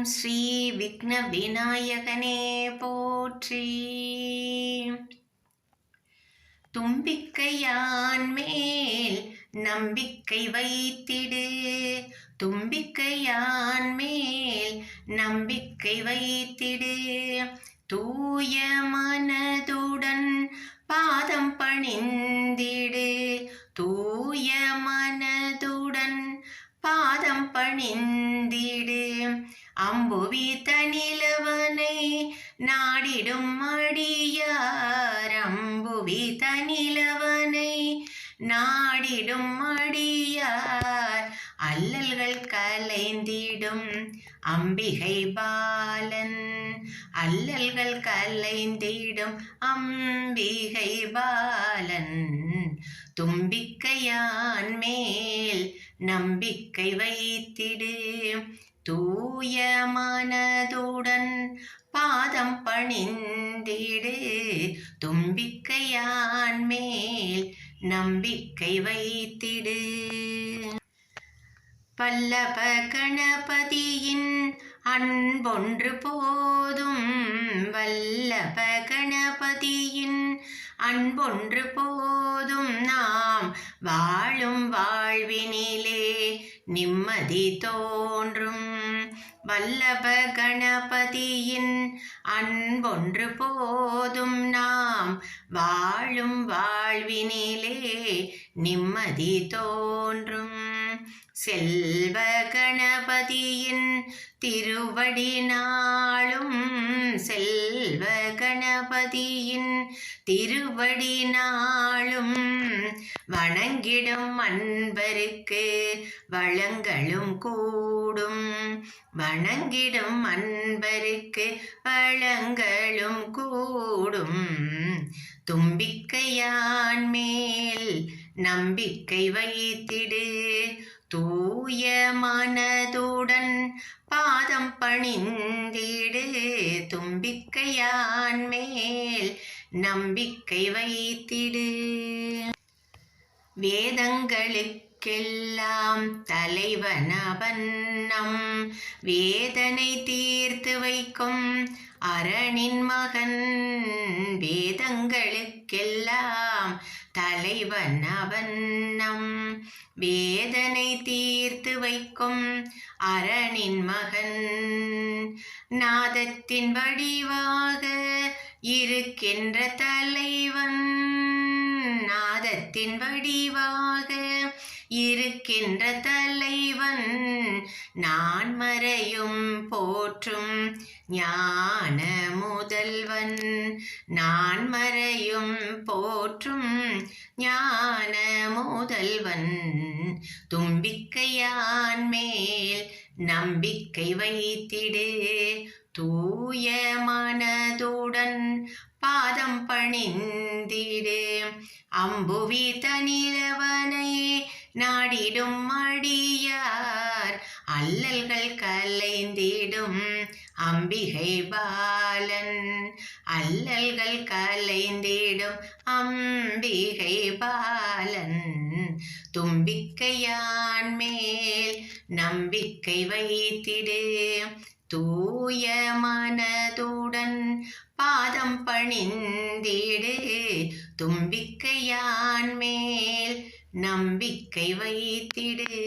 ஓம் ஸ்ரீ விக்ன விநாயகனே போற்றி. தும்பிக்கையான் மேல் நம்பிக்கை வைத்திடு. தும்பிக்கையான் மேல் நம்பிக்கை வைத்திடு. தூய மனதுடன் பாதம் பணிந்து அம்பு வீத்த நிலவனை நாடிடும் அடியார். அம்பு வீத்த நிலவனை நாடிடும் அடியார். அல்லல்கள் கலைந்திடும் அம்பிகை பாலன். அல்லல்கள் கலைந்திடும் அம்பிகை பாலன். தும்பிக்கையான் மேல் நம்பிக்கை வைத்திடு. தூய மனதுடன் பாதம் பணிந்திடு. தும்பிக்கையான் மேல் நம்பிக்கை வைத்திடு. பல்லப கணபதியின் அன்பொன்று போதும். வல்லப கணபதியின் அன்பொன்று போதும். நாம் வாழும் வாழ்வினிலே நிம்மதி தோன்றும். வல்லப கணபதியின் அன்பொன்று போதும் நாம் வாழும் வாழ்வினிலே நிம்மதி தோன்றும். செல்வ கணபதியின் திருவடி நாளும் செல்வ கணபதியின் திருவடி நாள் வணங்கிடும் அன்பருக்கு வளங்களும் கூடும். வணங்கிடும் அன்பருக்கு வளங்களும் கூடும். தும்பிக்கையான் மேல் நம்பிக்கை வைத்திடு. தூய மனதுடன் பாதம் பணிந்திடு. தும்பிக்கையான் மேல் நம்பிக்கை வைத்திடு. வேதங்களுக்கெல்லாம் தலைவன் நம் வேதனை தீர்த்து வைக்கும் அரணின் மகன். வேதங்களுக்கெல்லாம் தலைவன் அவன் நம் வேதனை தீர்த்து வைக்கும் அரணின் மகன். நாதத்தின் வடிவாக இருக்கின்ற தலைவன். நாதத்தின் வடிவாக இருக்கின்ற தலைவன் நான் மறையும் போற்றும் ஞான முதல்வன். நான் மறையும் போற்றும் ஞான முதல்வன். தும்பிக்கையான் மேல் நம்பிக்கை வைத்திடு. தூய மனதுடன் பாதம் பணிந்திடு. அம்புவி தனிலவனை நாடிடும் அடியார். அல்லல்கள் கலைந்திடும் அம்பிகை பாலன். அல்லல்கள் கலைந்திடும் அம்பிகை பாலன். தும்பிக்கையான் மேல் நம்பிக்கை வைத்திடு. தூய மனதுடன் பாதம் பணிந்திடு. தும்பிக்கையான் மேல் நம்பிக்கை வைத்திடு.